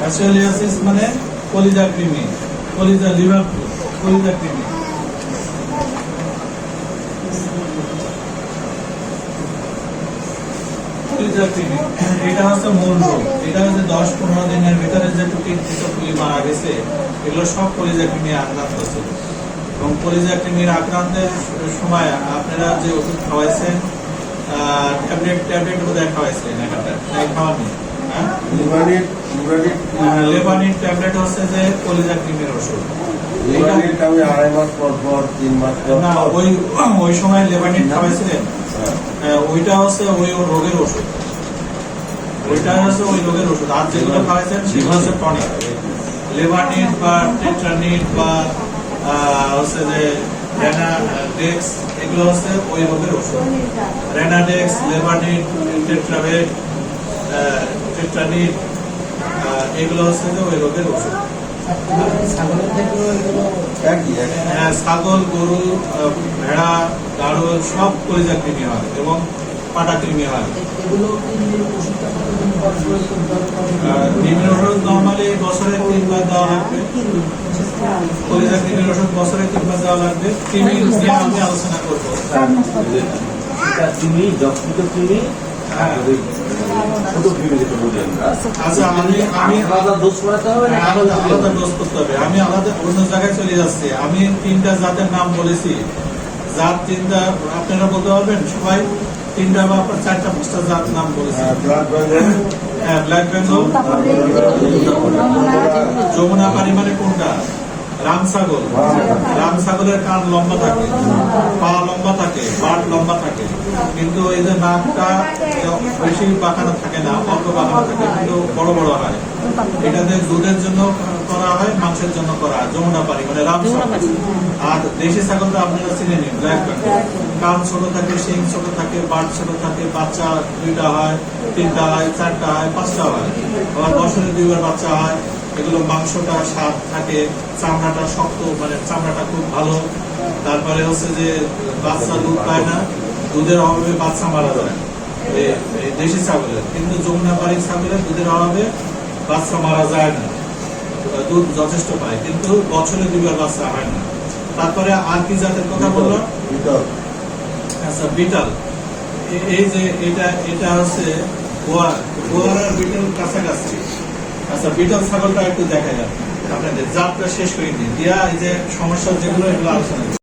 অ্যাসোলিয়াসিস মানে কলিজা কৃমি কলিজা লিভার কলিজা কৃমি এটা হচ্ছে মূল রোগ। এটা হচ্ছে দশ পনেরো দিনের ভিতরে যে টুকি কৃষকগুলি মারা গেছে, এগুলো সব কলিজা কৃমি আক্রান্ত ছিল। এবং কলিজা কৃমির আক্রান্তের সময় আপনারা যে ওষুধ খাওয়াইছেন ট্যাবলেট ট্যাবলেট বোধহয় খাওয়াইছিলেন একটা খাওয়ানি হ্যাঁ লিভারিট লিভারিট ট্যাবলেট হচ্ছে যে কলিজা কৃমির ওষুধ। এটা আমি আড়াই মাস পর পর তিন মাস পর না ওই ওই সময় লেবানিন খাওয়াইছিলেন? হ্যাঁ। হ্যাঁ, ওইটা হচ্ছে ওই রোগের ওষুধ। ওইটা হচ্ছে ওই রোগের ওষুধ। আর যেগুলো খাওয়াইছেন সেগুলো হচ্ছে টনিক লেবানিট বা টেট্রানিট বা হচ্ছে যে রেনাডেক্স এগুলো হচ্ছে ওই রোগের ওষুধ। রেনাডেক্স লেবানিট টেট্রাভেট এগুলো হচ্ছে যে ওই রোগের ওষুধ। হ্যাঁ, ছাগল গরু ভেড়া গাড়ল সব কলিজা কৃমি হয় এবং পাটা কৃমি হয়। ওষুধ নর্মালি বছরে তিনবার দেওয়া লাগবে। কৃমির ওষুধ বছরে তিনবার দেওয়া লাগবে। কৃমি নিয়ে আমি আলোচনা করব। এটা চিনি যকৃত চিনি হ্যাঁ। আচ্ছা আমি আলাদা অন্য জায়গায় চলে যাচ্ছি। আমি তিনটা জাতের নাম বলেছি। জাত তিনটা আপনারা বলতে পারবেন? সবাই তিনটা বা চারটা পাঁচটা জাত নাম বলেছি। হ্যাঁ ব্ল্যাক বেঙ্গল যমুনা পানি মানে কোনটা? রাম ছাগল রাম ছাগলের কান লম্বা থাকে। লম্বা থাকে। কিন্তু এই যে নাকটা বেশি বাঁকানো থাকে না অল্প বাঁকানো থাকে কিন্তু বড় বড় হয় এটাতে দুধের জন্য করা হয় মাংসের জন্য করা হয় যমুনা পানি মানে রাম ছাগল আর দেশি ছাগলটা আপনারা চিনে নিন ব্ল্যাক কান ছোট থাকে শিং ছোট থাকে বাট ছোট থাকে বাচ্চা দুইটা হয় তিনটা হয় চারটা হয় পাঁচটা হয়। আবার বছরে দুইবার বাচ্চা হয় এগুলো মাংসটা স্বাদ থাকে চামড়াটা শক্ত মানে চামড়াটা খুব ভালো। তারপরে হচ্ছে যে বাচ্চা দুধ পায় না দুধের অভাবে বাচ্চা মারা যায়। দেশি ছাগলের কিন্তু যমুনা বাড়ির ছাগলের দুধের অভাবে বাচ্চা মারা যায় না। দুধ যথেষ্ট পায় কিন্তু বছরে দুইবার বাচ্চা হয় না। তারপরে আর কি জাতের কথা বিটল আচ্ছা বিটাল। এই যে এটা এটা হচ্ছে গোয়ার গোয়ার আর বিটাল কাছাকাছি। আচ্ছা বিটাল ছাগলটা একটু দেখা যাক আপনাদের জাতটা শেষ করে দিন দিয়া এই যে সমস্যা যেগুলো, এগুলো আলোচনা।